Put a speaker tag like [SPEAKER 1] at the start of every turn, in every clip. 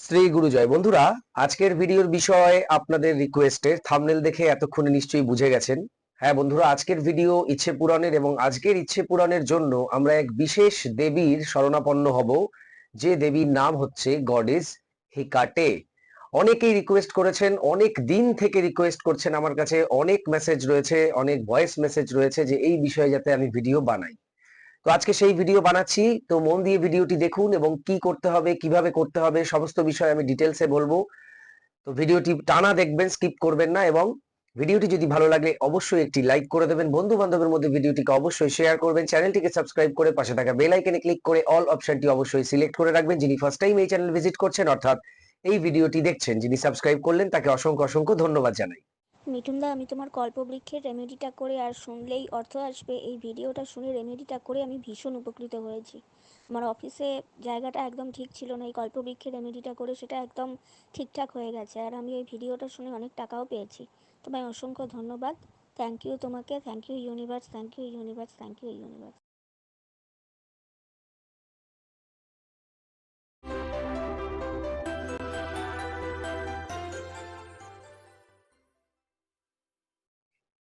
[SPEAKER 1] শ্রী গুরুজয় বন্ধুরা, আজকের ভিডিওর বিষয় আপনাদের রিকোয়েস্টের থামনেল দেখে এতক্ষণে নিশ্চয়ই বুঝে গেছেন। হ্যাঁ বন্ধুরা, আজকের ভিডিও ইচ্ছে পূরণের এবং আজকের ইচ্ছে পূরণের জন্য আমরা এক বিশেষ দেবীর শরণাপন্ন হব, যে দেবীর নাম হচ্ছে গডেস হিকাটে। অনেকেই রিকোয়েস্ট করেছেন, অনেক দিন থেকে রিকোয়েস্ট করছেন আমার কাছে, অনেক মেসেজ রয়েছে, অনেক ভয়েস মেসেজ রয়েছে যে এই বিষয়ে যাতে আমি ভিডিও বানাই। তো আজকে সেই ভিডিও বানাচ্ছি। তো মন দিয়ে ভিডিওটি দেখুন এবং কি করতে হবে, কীভাবে করতে হবে, সমস্ত বিষয় আমি ডিটেলসে বলব। তো ভিডিওটি টানা দেখবেন স্কিপ করবেন না এবং ভিডিওটি যদি ভালো লাগে অবশ্যই একটি লাইক করে দেবেন। বন্ধু বান্ধবের মধ্যে ভিডিওটিকে অবশ্যই শেয়ার করবেন। চ্যানেলটিকে সাবস্ক্রাইব করে পাশে থাকা বেল ক্লিক করে অল অপশনটি অবশ্যই সিলেক্ট করে রাখবেন। যিনি ফার্স্ট টাইম এই চ্যানেল ভিজিট করছেন, অর্থাৎ এই ভিডিওটি দেখছেন, যিনি সাবস্ক্রাইব করলেন, তাকে অসংখ্য অসংখ্য ধন্যবাদ জানাই।
[SPEAKER 2] মিঠুনদা, আমি তোমার কল্পবৃক্ষের রেমেডিটা করে আর শুনলেই অর্থ আসবে। এই ভিডিওটা শুনে রেমেডিটা করে আমি ভীষণ উপকৃত হয়েছি। আমার অফিসে জায়গাটা একদম ঠিক ছিল না, এই কল্পবৃক্ষের রেমেডিটা করে সেটা একদম ঠিকঠাক হয়ে গেছে। আর আমি এই ভিডিওটা শুনে অনেক টাকাও পেয়েছি। তোমায় অসংখ্য ধন্যবাদ। থ্যাংক ইউ তোমাকে thank you universe thank you universe thank you universe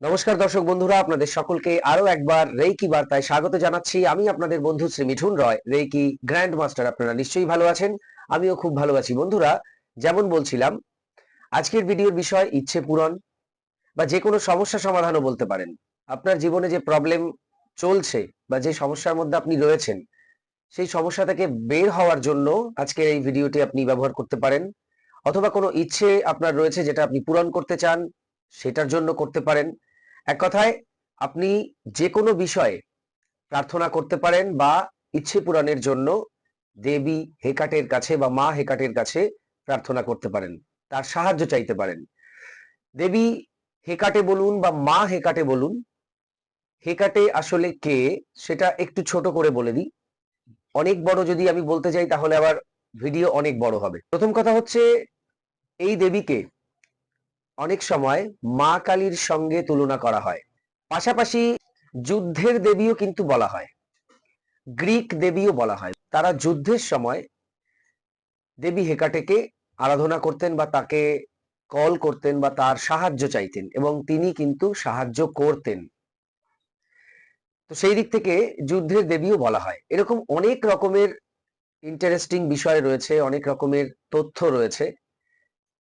[SPEAKER 1] নমস্কার দর্শক বন্ধুরা, আপনাদের সকলকে আরও একবার রেইকি বার্তায় স্বাগত জানাচ্ছি। আমি আপনাদের বন্ধু Shri Mithun Roy, Reiki grand master আপনারা নিশ্চয়ই ভালো আছেন? আমিও খুব ভালো আছি। বন্ধুরা, যেমন বলছিলাম, আজকের ভিডিওর বিষয় ইচ্ছে পূরণ বা যে কোনো সমস্যা সমাধানও বলতে পারেন। আপনার জীবনে যে প্রবলেম চলছে বা যে সমস্যার মধ্যে আপনি রয়েছেন, সেই সমস্যা থেকে বের হওয়ার জন্য আজকের এই ভিডিওটি আপনি ব্যবহার করতে পারেন। অথবা কোনো ইচ্ছে আপনার রয়েছে যেটা আপনি পূরণ করতে চান, সেটার জন্য করতে পারেন। এক কথায়, আপনি যে কোনো বিষয়ে প্রার্থনা করতে পারেন বা ইচ্ছে পূরণের জন্য দেবী হেকাটের কাছে বা মা হেকাটের কাছে প্রার্থনা করতে পারেন। তার সাহায্য চাইতে পারেন। দেবী হেকাটে বলুন বা মা হেকাটে বলুন, হেকাটে আসলে কে সেটা একটু ছোট করে বলে দিই। অনেক বড় যদি আমি বলতে যাই তাহলে আবার ভিডিও অনেক বড় হবে। প্রথম কথা হচ্ছে, এই দেবীকে অনেক সময় মা কালীর সঙ্গে তুলনা করা হয়। পাশাপাশি যুদ্ধের দেবীও কিন্তু বলা হয়। গ্রিক দেবীও বলা হয়। তারা যুদ্ধের সময় দেবী হেকাটেকে আরাধনা করতেন বা তাকে কল করতেন বা তার সাহায্য চাইতেন এবং তিনি কিন্তু সাহায্য করতেন। তো সেই দিক থেকে যুদ্ধের দেবীও বলা হয়। এরকম অনেক রকমের ইন্টারেস্টিং বিষয় রয়েছে, অনেক রকমের তথ্য রয়েছে।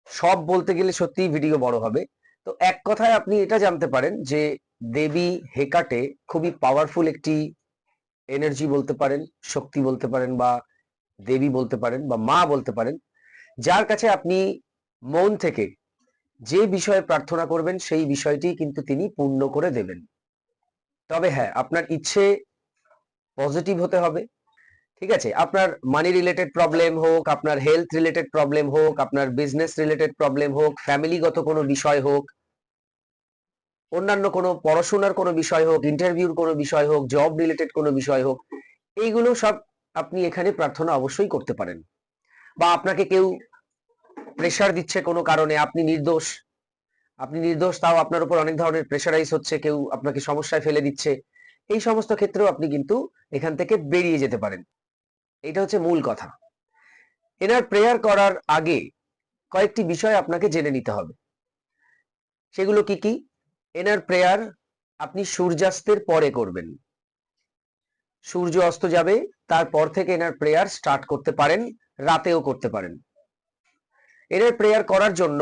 [SPEAKER 1] সব বলতে গেলে সত্যি ভিডিও বড় হবে। তো এক কথায় আপনি এটা জানতে পারেন যে দেবী হেকাটে খুবই পাওয়ারফুল একটি এনার্জি বলতে পারেন, শক্তি বলতে পারেন বা দেবী বলতে পারেন বা মা বলতে পারেন। যার কাছে আপনি মন থেকে যে বিষয়ে প্রার্থনা করবেন সেই বিষয়টি কিন্তু তিনি পূর্ণ করে দেবেন। তবে হ্যাঁ আপনার ইচ্ছে পজিটিভ হতে হবে। ঠিক আছে? আপনার মানি রিলেটেড প্রবলেম হোক, আপনার হেলথ রিলেটেড প্রবলেম হোক, আপনার বিজনেস রিলেটেড প্রবলেম হোক ফ্যামিলিগত কোনো বিষয় হোক, অন্যান্য কোনো পড়াশোনার কোনো বিষয় হোক ইন্টারভিউর কোনো বিষয় হোক জব রিলেটেড কোনো বিষয় হোক, এইগুলো সব আপনি এখানে প্রার্থনা অবশ্যই করতে পারেন। বা আপনাকে কেউ প্রেশার দিচ্ছে কোনো কারণে, আপনি নির্দোষ আপনি নির্দোষ, তাও আপনার উপর অনেক ধরনের প্রেশারাইজ হচ্ছে, কেউ আপনাকে সমস্যায় ফেলে দিচ্ছে, এই সমস্ত ক্ষেত্রেও আপনি কিন্তু এখান থেকে বেরিয়ে যেতে পারেন। এটা হচ্ছে মূল কথা। এনার প্রেয়ার করার আগে কয়েকটি বিষয় আপনাকে জেনে নিতে হবে। সেগুলো কি কি? এনার প্রেয়ার আপনি সূর্যাস্তের পরে করবেন। সূর্য অস্ত যাবে, তারপর থেকে এনার প্রেয়ার স্টার্ট করতে পারেন, রাতেও করতে পারেন। এনার প্রেয়ার করার জন্য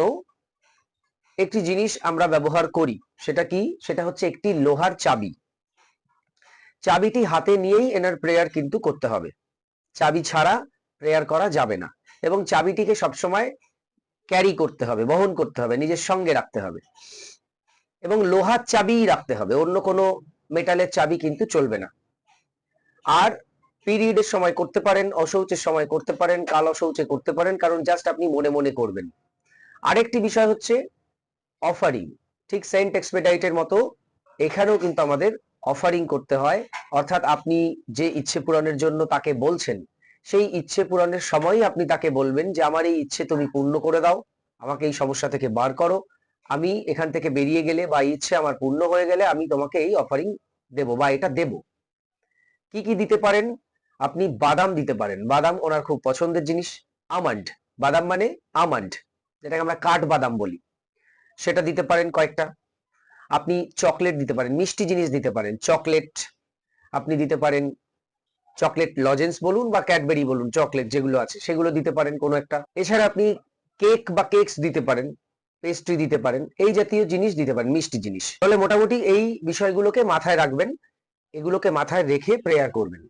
[SPEAKER 1] একটি জিনিস আমরা ব্যবহার করি, সেটা কি? সেটা হচ্ছে একটি লোহার চাবি। চাবিটি হাতে নিয়েই এনার প্রেয়ার কিন্তু করতে হবে। চাবি ছাড়া প্রেয়ার করা যাবে না। এবং চাবিটিকে সবসময় ক্যারি করতে হবে, বহন করতে হবে, নিজের সঙ্গে রাখতে হবে। এবং লোহার চাবি রাখতে হবে, অন্য কোনো মেটালের চাবি কিন্তু চলবে না। আর পিরিয়ডের সময় করতে পারেন অশৌচের সময় করতে পারেন, কাল অশৌচে করতে পারেন, কারণ জাস্ট আপনি মনে মনে করবেন। আরেকটি বিষয় হচ্ছে অফারিং ঠিক সেন্ট এক্সপেডাইটের মতো, এখানেও কিন্তু আমাদের অফারিং করতে হয়। অর্থাৎ আপনি যে ইচ্ছে পূরণের জন্য তাকে বলছেন, সেই ইচ্ছে পূরণের সময়ই আপনি তাকে বলবেন যে, আমার এই ইচ্ছে তুমি পূর্ণ করে দাও, আমাকে এই সমস্যা থেকে বার করো। আমি এখান থেকে বেরিয়ে গেলে বা ইচ্ছে আমার পূর্ণ হয়ে গেলে আমি তোমাকে এই অফারিং দেব বা এটা দেব। কি কি দিতে পারেন? আপনি বাদাম দিতে পারেন। বাদাম ওনার খুব পছন্দের জিনিস। আমন্ড। বাদাম মানে আমন্ড, যেটাকে আমরা কাঠ বাদাম বলি। সেটা দিতে পারেন কয়েকটা। আপনি চকলেট দিতে পারেন, মিষ্টি জিনিস দিতে পারেন চকলেট আপনি দিতে পারেন চকলেট লজেন্স বলুন বা ক্যাডবেরি বলুন চকলেট যেগুলো আছে, সেগুলো দিতে পারেন কোনো একটা। এছাড়া আপনি কেক বা কেকস দিতে পারেন পেস্ট্রি দিতে পারেন, এই জাতীয় জিনিস দিতে পারেন, মিষ্টি জিনিস। তাহলে মোটামুটি এই বিষয়গুলোকে মাথায় রাখবেন, এগুলোকে মাথায় রেখে প্রেয়ার করবেন।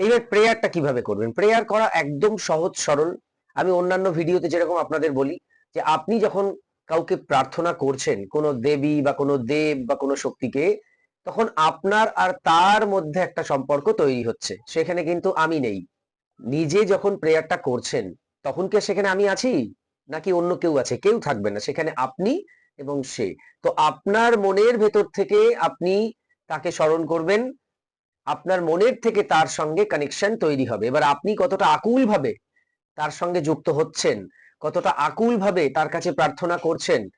[SPEAKER 1] এইবার প্রেয়ারটা কীভাবে করবেন? প্রেয়ার করা একদম সহজ সরল। আমি অন্যান্য ভিডিওতে যেরকম আপনাদের বলি, যে আপনি যখন কাউকে প্রার্থনা করছেন, কোনো দেবী বা কোনো দেব বা কোনো শক্তিকে, তখন আপনার আর তার মধ্যে একটা সম্পর্ক তৈরি হচ্ছে। সেখানে কিন্তু আমি নেই। নিজে যখন প্রেয়ারটা করছেন, তখন কি সেখানে আমি আছি? নাকি অন্য কেউ আছে? কেউ থাকবে না। সেখানে আপনি এবং সে। তো আপনার মনের ভেতর থেকে আপনি তাকে স্মরণ করবেন। আপনার মনের থেকে তার সঙ্গে কানেকশন তৈরি হবে। এবার আপনি কতটা আকুল ভাবে তার সঙ্গে যুক্ত হচ্ছেন কতটা আকুল ভাবে তার কাছে প্রার্থনা করছেন,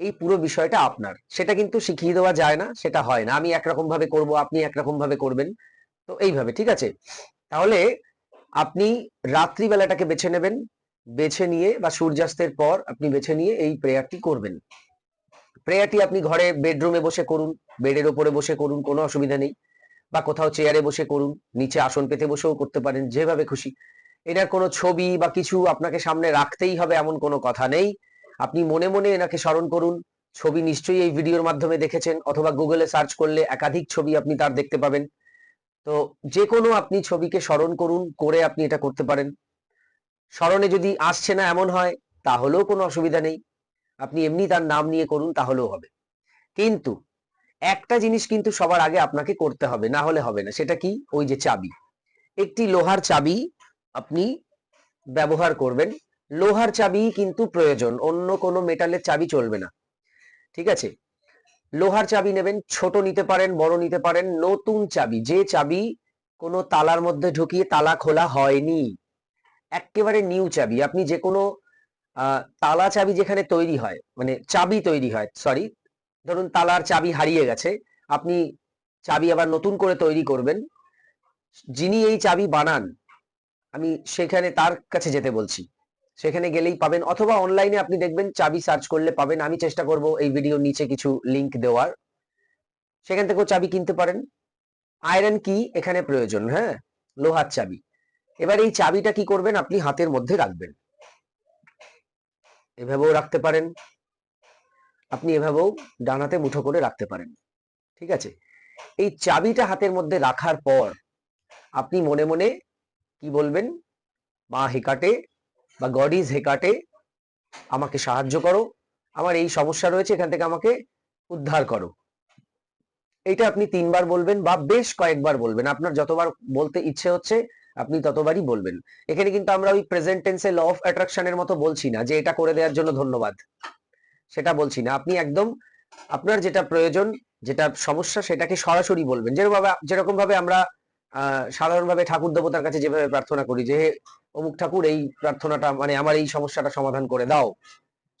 [SPEAKER 1] এই পুরো বিষয়টা আপনার। সেটা কিন্তু শিখিয়ে দেওয়া যায় না, সেটা হয় না। আমি একরকম ভাবে করব, আপনি একরকম ভাবে করবেন। তো এইভাবে, ঠিক আছে? তাহলে আপনি রাত্রিবেলাটাকে বেছে নেবেন। বেছে নিয়ে বা সূর্যাস্তের পর আপনি বেছে নিয়ে এই প্রেয়ারটি করবেন। প্রেয়ারটি আপনি ঘরে বেডরুমে বসে করুন, বেডের ওপরে বসে করুন, কোনো অসুবিধা নেই। বা কোথাও চেয়ারে বসে করুন, নিচে আসন পেতে বসেও করতে পারেন, যেভাবে খুশি। এটার কোনো ছবি বা কিছু আপনাকে সামনে রাখতেই হবে এমন কোনো কথা নেই। আপনি মনে মনে এনাকে স্মরণ করুন। ছবি নিশ্চয়ই এই ভিডিওর মাধ্যমে দেখেছেন অথবা গুগলে সার্চ করলে একাধিক ছবি আপনি তার দেখতে পাবেন। তো যে কোনো আপনি ছবিকে স্মরণ করুন, করে আপনি এটা করতে পারেন। স্মরণে যদি আসছে না এমন হয়, তাহলেও কোনো অসুবিধা নেই। আপনি এমনি তার নাম নিয়ে করুন, তাহলেও হবে। কিন্তু একটা জিনিস কিন্তু সবার আগে আপনাকে করতে হবে, না হলে হবে না। সেটা কি? ওই যে চাবি। একটি লোহার চাবি আপনি ব্যবহার করবেন। লোহার চাবি কিন্তু প্রয়োজন, অন্য কোনো মেটালের চাবি চলবে না। ঠিক আছে? লোহার চাবি নেবেন, ছোট নিতে পারেন, বড় নিতে পারেন, নতুন চাবি, যে চাবি কোনো তালার মধ্যে ঢুকিয়ে তালা খোলা হয়নি। একেবারে নিউ চাবি, আপনি যে কোনো তালা চাবি যেখানে তৈরি হয় মানে চাবি তৈরি হয় সরি ধরুন তালার চাবি হারিয়ে গেছে, আপনি চাবি আবার নতুন করে তৈরি করবেন। যিনি এই চাবি বানান আমি সেখানে তার কাছে যেতে বলছি। সেখানে গেলেই পাবেন অথবা অনলাইনে আপনি দেখবেন চাবি সার্চ করলে পাবেন। আমি চেষ্টা করব এই ভিডিওর নিচে কিছু লিংক দেওয়ার। সেখান থেকেও চাবি কিনতে পারেন। আয়রন কি এখানে প্রয়োজন হ্যাঁ? লোহার চাবি। এবার এই চাবিটা কি করবেন? আপনি হাতের মধ্যে রাখবেন। এভাবেও রাখতে পারেন। আপনি এভাবেও ডানাতে মুঠো করে রাখতে পারেন। ঠিক আছে? এই চাবিটা হাতের মধ্যে রাখার পর আপনি মনে মনে কি বলবেন? মা হেকাটে বা গড ইজ হেকাটে, আমাকে সাহায্য করো। আমার এই সমস্যা রয়েছে, এখান থেকে আমাকে উদ্ধার করো। এটা আপনি তিনবার বলবেন বা বেশ কয়েকবার বলবেন। আপনার যতবার বলতে ইচ্ছে হচ্ছে, আপনি ততবারই বলবেন। এখানে কিন্তু আমরা ওই প্রেজেন্ট টেন্সে ল অফ অ্যাট্রাকশনের মতো বলছি না, যে এটা করে দেওয়ার জন্য ধন্যবাদ। সেটা বলছি না। আপনি একদম আপনার যেটা প্রয়োজন, যেটা সমস্যা, সেটাকে সরাসরি বলবেন। যেরকম ভাবে যেরকম ভাবে আমরা সাধারণভাবে ঠাকুর দেবতার কাছে যেভাবে প্রার্থনা করি যে অমুক ঠাকুর, এই প্রার্থনাটা মানে আমার এই সমস্যাটা সমাধান করে দাও।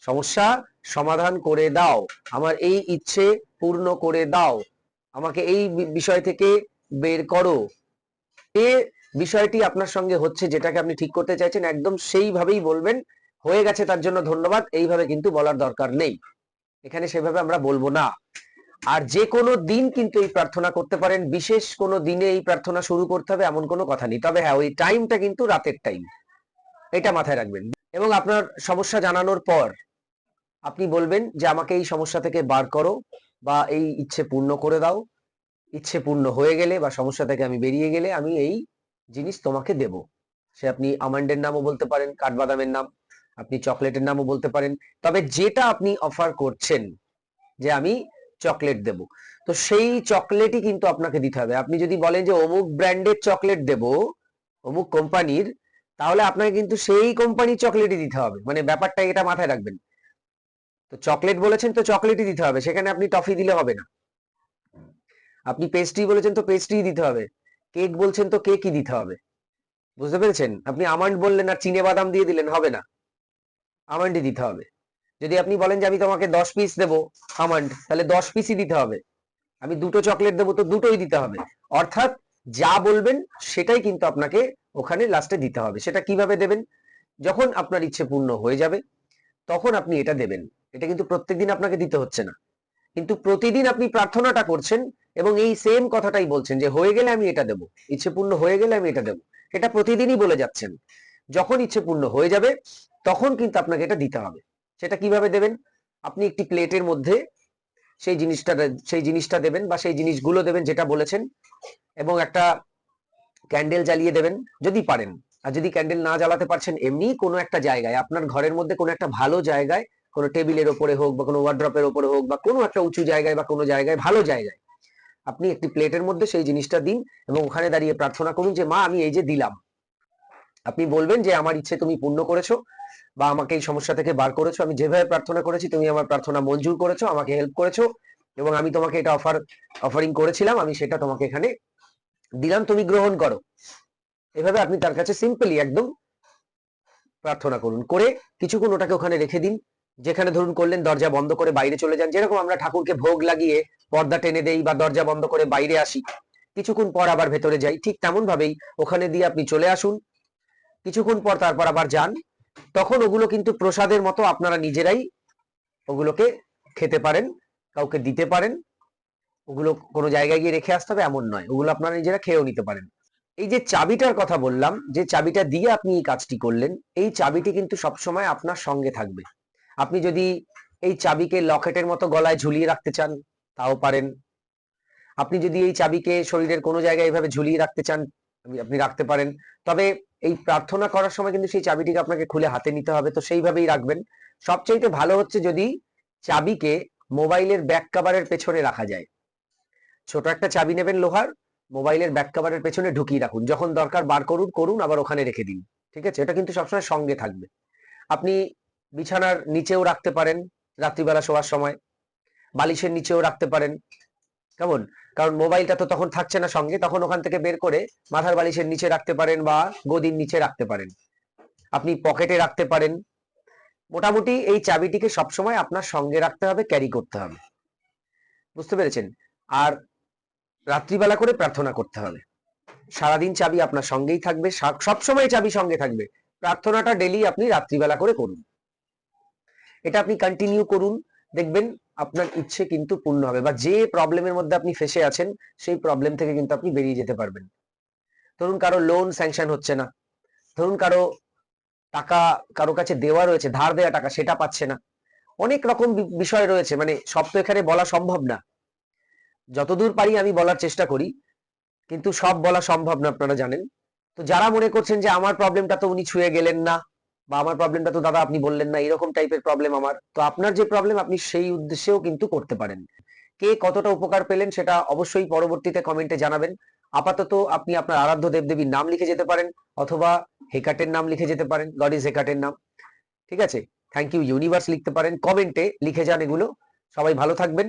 [SPEAKER 1] সমস্যা সমাধান করে দাও। আমার এই ইচ্ছে পূর্ণ করে দাও। আমাকে এই বিষয় থেকে বের করো। এ বিষয়টি আপনার সঙ্গে হচ্ছে, যেটাকে আপনি ঠিক করতে চাইছেন, একদম সেইভাবেই বলবেন। হয়ে গেছে তার জন্য ধন্যবাদ। এইভাবে কিন্তু বলার দরকার নেই। এখানে সেভাবে আমরা বলব না। আর যে কোনো দিন কিন্তু এই প্রার্থনা করতে পারেন। বিশেষ কোনো দিনে এই প্রার্থনা শুরু করতে হবে এমন কোনো কথা নেই। তবে হ্যাঁ ওই টাইমটা কিন্তু রাতের টাইম এটা মাথায় রাখবেন। এবং আপনার সমস্যা জানানোর পর আপনি বলবেন যে, আমাকে এই সমস্যা থেকে বার করো বা এই ইচ্ছে পূর্ণ করে দাও। ইচ্ছে পূর্ণ হয়ে গেলে বা সমস্যা থেকে আমি বেরিয়ে গেলে আমি এই জিনিস তোমাকে দেব। সে আপনি আমন্ডের নামও বলতে পারেন, কাঠবাদামের নাম, আপনি চকলেটের নামও বলতে পারেন। তবে যেটা আপনি অফার করছেন যে, আমি চকলেট দেব। তো সেই চকলেটই কিন্তু আপনাকে দিতে হবে। আপনি যদি বলেন যে অমুক ব্র্যান্ডের চকলেট দেব, অমুক কোম্পানির, তাহলে আপনাকে কিন্তু সেই কোম্পানির চকলেটই দিতে হবে। মানে ব্যাপারটা এটা মাথায় রাখবেন। তো চকলেট বলেছেন তো চকলেটই দিতে হবে। সেখানে আপনি টফি দিলে হবে না। আপনি পেস্ট্রি বলেছেন তো পেস্ট্রি দিতে হবে। কেক বলছেন তো কেকই দিতে হবে। বুঝতে পেরেছেন? আপনি আমান্ড বললেন আর চিনে বাদাম দিয়ে দিলেন, হবে না। আমান্ডই দিতে হবে। যদি আপনি বলেন যে আমি তোমাকে দশ পিস দেবো আমান্ড তাহলে দশ পিসই দিতে হবে। আমি দুটো চকলেট দেবো তো দুটোই দিতে হবে। অর্থাৎ যা বলবেন সেটাই কিন্তু আপনাকে ওখানে লাস্টে দিতে হবে। সেটা কীভাবে দেবেন? যখন আপনার ইচ্ছে পূর্ণ হয়ে যাবে, তখন আপনি এটা দেবেন। এটা কিন্তু প্রত্যেকদিন আপনাকে দিতে হচ্ছে না। কিন্তু প্রতিদিন আপনি প্রার্থনাটা করছেন এবং এই সেম কথাটাই বলছেন যে, হয়ে গেলে আমি এটা দেবো। ইচ্ছে পূর্ণ হয়ে গেলে আমি এটা দেবো। এটা প্রতিদিনই বলে যাচ্ছেন। যখন ইচ্ছে পূর্ণ হয়ে যাবে, তখন কিন্তু আপনাকে এটা দিতে হবে। সেটা কীভাবে দেবেন? আপনি একটি প্লেটের মধ্যে সেই জিনিসটা সেই জিনিসটা দেবেন বা সেই জিনিসগুলো দেবেন যেটা বলেছেন এবং একটা ক্যান্ডেল জ্বালিয়ে দেবেন যদি পারেন। আর যদি ক্যান্ডেল না জ্বালাতে পারছেন, এমনি কোনো একটা জায়গায়, আপনার ঘরের মধ্যে কোনো একটা ভালো জায়গায়, কোনো টেবিলের ওপরে হোক বা কোনো ওয়ার্ড্রপের ওপরে হোক বা কোনো একটা উঁচু জায়গায় বা কোনো জায়গায় ভালো জায়গায়, আপনি একটি প্লেটের মধ্যে সেই জিনিসটা দিন এবং ওখানে দাঁড়িয়ে প্রার্থনা করুন যে, মা, আমি এই যে দিলাম। আপনি বলবেন যে, আমার ইচ্ছে তুমি পূর্ণ করেছ। বা আমাকে এই সমস্যা থেকে বার করেছ, আমি যেভাবে প্রার্থনা করেছি, তুমি আমার প্রার্থনা মঞ্জুর করেছ, আমাকে হেল্প করেছ এবং আমি তোমাকে এটা অফার অফারিং করেছিলাম, আমি সেটা তোমাকে এখানে দিলাম, তুমি গ্রহণ করো। এভাবে আপনি তার কাছে সিম্পলি একদম প্রার্থনা করুন। করে কিছুক্ষণ ওটাকে ওখানে রেখে দিন, যেখানে ধরুন করলেন দরজা বন্ধ করে বাইরে চলে যান, যেরকম আমরা ঠাকুরকে ভোগ লাগিয়ে পর্দা টেনে দেই বা দরজা বন্ধ করে বাইরে আসি, কিছুক্ষণ পর আবার ভেতরে যাই, ঠিক তেমন ভাবেই ওখানে দিয়ে আপনি চলে আসুন, কিছুক্ষণ পর তারপর আবার যান তখন ওগুলো কিন্তু প্রসাদের মতো আপনারা নিজেরাই ওগুলোকে খেতে পারেন, কাউকে দিতে পারেন। ওগুলো কোনো জায়গায় গিয়ে রেখে আসতে হবে, এমন নয়। ওগুলো আপনারা নিজেরা খেয়েও নিতে পারেন। এই যে চাবিটার কথা বললাম, যে চাবিটা দিয়ে আপনি এই কাজটি করলেন, এই চাবিটি কিন্তু সবসময় আপনার সঙ্গে থাকবে। আপনি যদি এই চাবিকে লকেটের মতো গলায় ঝুলিয়ে রাখতে চান, তাও পারেন। আপনি যদি এই চাবিকে শরীরের কোনো জায়গায় এভাবে ঝুলিয়ে রাখতে চান, আপনি- রাখতে পারেন। তবে এই প্রার্থনা করার সময় কিন্তু সেই চাবিটিকে আপনাকে খুলে হাতে নিতে হবে। তো সেইভাবেই রাখবেন। সবচাইতে ভালো হচ্ছে যদি চাবিকে মোবাইলের ব্যাক কাভারের পেছনে রাখা যায়। ছোট একটা চাবি নেবেন লোহার, মোবাইলের ব্যাক কভারের পেছনে ঢুকিয়ে রাখুন। যখন দরকার বার করুন করুন, আবার ওখানে রেখে দিন। ঠিক আছে? এটা কিন্তু সবসময় সঙ্গে থাকবে। আপনি বিছানার নিচেও রাখতে পারেন রাত্রিবেলা শোয়ার সময়। বালিশের নিচেও রাখতে পারেন। কেমন? কারণ মোবাইলটা তো তখন থাকছে না সঙ্গে, তখন ওখান থেকে বের করে মাথার বালিশের নিচে রাখতে পারেন বা গদির নিচে রাখতে পারেন। আপনি পকেটে রাখতে পারেন। মোটামুটি এই চাবিটিকে সবসময় আপনার সঙ্গে রাখতে হবে ক্যারি করতে হবে। বুঝতে পেরেছেন? আর রাত্রিবেলা করে প্রার্থনা করতে হবে। সারাদিন চাবি আপনার সঙ্গেই থাকবে সব- সবসময় চাবি সঙ্গে থাকবে। প্রার্থনাটা ডেলি আপনি রাত্রিবেলা করে করুন। এটা আপনি কন্টিনিউ করুন। দেখবেন আপনার ইচ্ছে কিন্তু পূর্ণ হবে বা যে প্রবলেমের মধ্যে আপনি ফেসে আছেন, সেই প্রবলেম থেকে কিন্তু আপনি বেরিয়ে যেতে পারবেন। ধরুন কারও লোন স্যাংশন হচ্ছে না। ধরুন কারও টাকা কারও কাছে দেওয়া রয়েছে, ধার দেওয়া টাকা, সেটা পাচ্ছে না। অনেক রকম বিষয় রয়েছে মানে সব তো এখানে বলা সম্ভব না। যতদূর পারি আমি বলার চেষ্টা করি, কিন্তু সব বলা সম্ভব না, আপনারা জানেন। তো যারা মনে করছেন যে আমার প্রবলেমটা তো উনি ছুঁয়ে গেলেন না বা আমার প্রবলেমটা তো দাদা আপনি বললেন না, এরকম টাইপের প্রবলেম আমার। তো আপনার যে প্রবলেম আপনি সেই উদ্দেশ্যেও কিন্তু করতে পারেন। কে কতটা উপকার পেলেন সেটা অবশ্যই পরবর্তীতে কমেন্টে জানাবেন। আপাতত আপনি আপনার আরাধ্য দেবদেবীর নাম লিখে যেতে পারেন, অথবা হেকাটের নাম লিখে যেতে পারেন গড ইজ হেকাটের নাম। ঠিক আছে? থ্যাংক ইউ ইউনিভার্স লিখতে পারেন কমেন্টে লিখে যান এগুলো। সবাই ভালো থাকবেন।